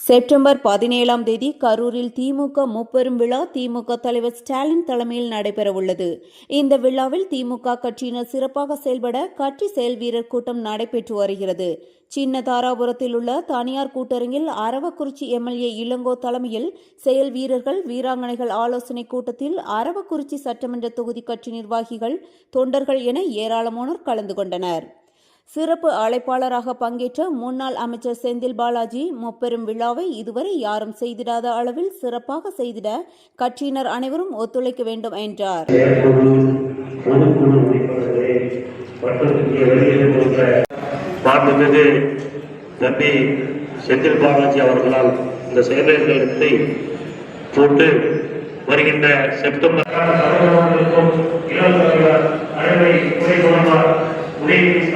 September பதினேழாம் தேதி கரூரில் திமுக முப்பெரும் விழா திமுக தலைவர் ஸ்டாலின் தலைமையில் நடைபெறவுள்ளது. இந்த விழாவில் திமுக கட்சியினர் சிறப்பாக செயல்பட கட்சி செயல் வீரர் கூட்டம் நடைபெற்று வருகிறது. சின்ன தாராபுரத்தில் உள்ள தனியார் கூட்டரங்கில் அரவக்குறிச்சி எம்எல்ஏ இளங்கோ தலைமையில் செயல் வீரர்கள் வீராங்கனைகள் ஆலோசனை கூட்டத்தில் அரவக்குறிச்சி சட்டமன்ற தொகுதி கட்சி நிர்வாகிகள் தொண்டர்கள் என ஏராளமானோர் கலந்து கொண்டனர். சிறப்பு அழைப்பாளராக பங்கேற்ற முன்னாள் அமைச்சர் செந்தில் பாலாஜி முப்பெரும் விழாவை இதுவரை யாரும் செய்திடாத அளவில் சிறப்பாக செய்திட கட்சியினர் அனைவரும் ஒத்துழைக்க வேண்டும் என்றார். தம்பி செந்தில் பாலாஜி அவர்களால் இந்த செயலகத்தை போட்டு வருகின்ற செப்டம்பர்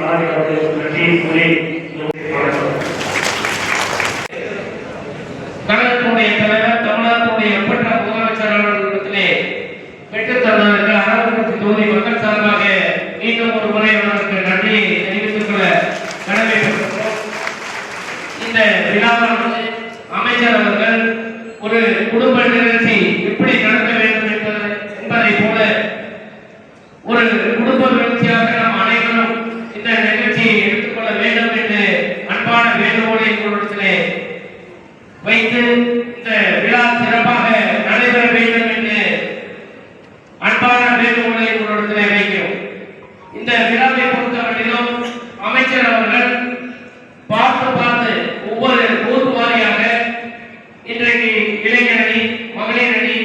சகோதரர்களுக்கும் இளம் தலைவர் அழகை தலைவர் எப்பட்ட பெற்றுத் அரவக்குறிச்சி தொகுதி மக்கள் சார்பாக மீண்டும் ஒரு முறை அவர்களுக்கு தெரிவித்துக் கொள்ள கடமைப்பட்டிருக்கிறோம். இந்த விழாவானது அமைச்சர் அவர்கள் ஒரு குடும்ப நிகழ்ச்சி எப்படி நடத்த வேண்டும் என்பது என்பதை போல ஒரு குடும்ப நிகழ்ச்சியாக நாம் அனைவரும் நிகழ்ச்சியை எடுத்துக்கொள்ள வேண்டும் என்று அன்பான வேண்டுகோளை உங்களிடத்திலே வைத்து இந்த விழா சிறப்பாக நடைபெற வேண்டும் என்று அன்பான வேண்டுகோளை உங்களிடத்திலே வைக்கிறோம். இந்த விழாவை பொறுத்தவரையிலும் அமைச்சர் அவர்கள் பார்த்து பார்த்து ஒவ்வொரு ஊர் வாரியாக இன்றைக்கு இளைஞர் அணி மகளிர் அணி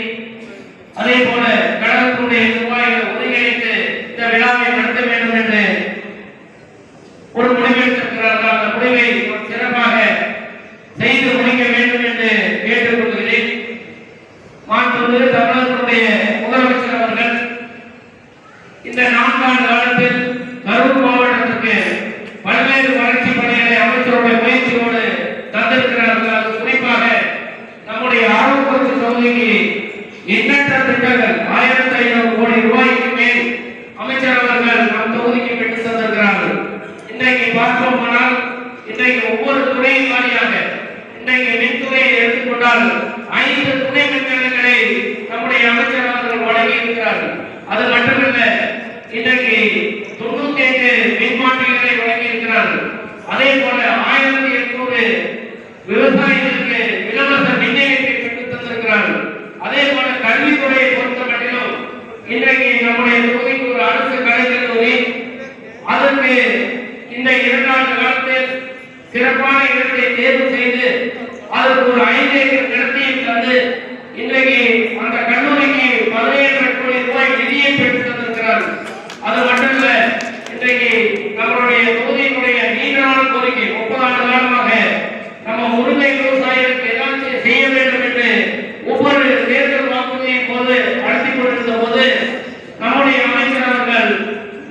அதே போல கழகத்தினுடைய நிர்வாகிகள் ஒருங்கிணைத்து இந்த விழாவை நடத்த வேண்டும் என்று ஒரு முடிவெடுத்திருக்கிறார்கள் அந்த முடிவை சிறப்பாக செய்து முடிக்க வேண்டும் என்று கேட்டுக்கொள்கிறேன் மாண்புமிகு தமிழகத்தினுடைய முதலமைச்சர் அவர்கள் இந்த நான்காண்டு காலத்தில் கரூர் மாவட்டத்திற்கு பல்வேறு வளர்ச்சி பணிகளை அமைச்சருடைய முயற்சியோடு தந்திருக்கிறார்கள் அது குறிப்பாக நம்முடைய ஆரோக்கிய தொகுதிக்கு எண்ணற்ற திட்டங்கள் ஆயிரத்தி ஐநூறு கோடி ரூபாய்க்கு மேல் அமைச்சர் அவர்கள் நம் தொகுதிக்கு பெற்று சென்றிருக்கிறார்கள் இன்றைக்கு போனால் இன்றைக்கு ஒவ்வொரு துறையின் வாரியாக இன்றைக்கு மின்துறையை எடுத்துக்கொண்டால் ஐந்து துணை மின்நிலையங்களை நம்முடைய அமைச்சர் அவர்கள் வழங்கி இருக்கிறார்கள் அது மட்டுமல்ல இன்றைக்கு தொண்ணூத்தி ஐந்து மின்மாற்றிகளை வழங்கி இருக்கிறார்கள் அதே போல ஆயிரத்தி எட்நூறு விவசாயிகளுக்கு இலவச மின் இணைப்பை பெற்று தந்திருக்கிறார்கள் அதே போல கல்வித்துறையை பொறுத்த மட்டிலும் இன்றைக்கு நம்முடைய தொகுதிக்கு ஒரு அரசு கலைக்கல்லூரி அதற்கு இந்த இரண்டாண்டு காலத்தில் சிறப்பான இடத்தை தேர்வு செய்து அதற்கு ஒரு ஐந்து ஏக்கர் நிலத்தையும் தந்து இன்றைக்கு அந்த கல்லூரிக்கு பதினேழு கோடி ரூபாய் நிதியை பெற்று தந்திருக்கிறார்கள் அது மட்டுமல்ல இன்றைக்கு நம்மளுடைய தொகுதியினுடைய நீண்ட நாள் கோரிக்கை முப்பது ஆண்டு காலமாக நம்ம முருங்கை விவசாயிகளுக்கு ஏதாச்சும் செய்ய வேண்டும் என்று ஒவ்வொரு தேர்தல் வாக்குறுதியின் போது நடத்தி கொண்டிருந்த போது நம்முடைய அமைச்சர் அவர்கள்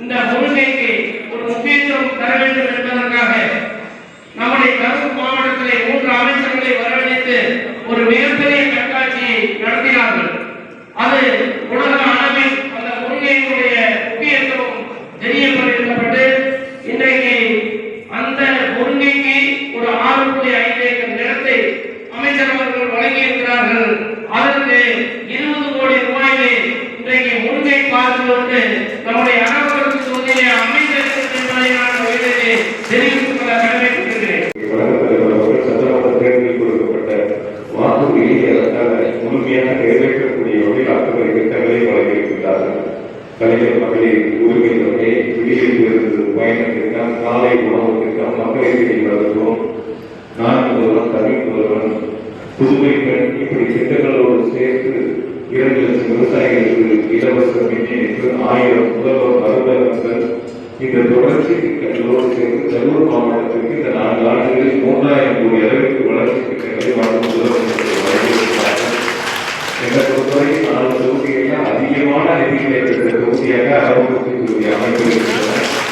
இந்த முருங்கைக்கு ஒரு முக்கியத்துவம் தர வேண்டும் என்பதற்காக நம்முடைய கரூர் மாவட்டத்திலே மூன்று அமைச்சர்களை வரவழைத்து ஒரு மிகப்பெரிய கண்காட்சி நடத்தினார்கள் அது உலக அளவில் அந்த முருங்கையினுடைய முக்கியத்துவம் தெரியப்படுத்தப்பட்டு இன்றைக்கு அந்த முருங்கைக்கு ஒரு ஆறு புள்ளி ஐந்து ஏக்கர் நிலத்தை அமைச்சர் அவர்கள் வழங்கி இருக்கிறார்கள் அதற்கு இருபது கோடி ரூபாயை இன்றைக்கு முருங்கை பார்த்து நம்முடைய விடியலிருந்து திட்டம் காலை உணவு திட்டம் மகளிர் மருத்துவம் நான்கு முதல்வன் கல்வி முதல்வன் புதுமை பெண் இப்படி திட்டங்களோடு சேர்த்து இரண்டு லட்சம் விவசாயிகளுக்கு இலவச மின்னிணைப்பு ஆயிரம் முதல்வர் மருந்தகங்கள் இந்த தொடர்ச்சி திட்டங்களோடு சேர்த்து கரூர் மாவட்டத்திற்கு இந்த நான்கு ஆண்டுகளில் மூன்றாயிரம் கோடி அளவிற்கு வளர்ச்சி திட்டங்களை வழங்கும் என்னை பொறுத்தவரை நாலு தொகுதிகளில் அதிகமான நிதிகளை பெற்ற தொகுதியாக அரவக்குறிச்சி தொகுதி அமைந்திருக்கிறது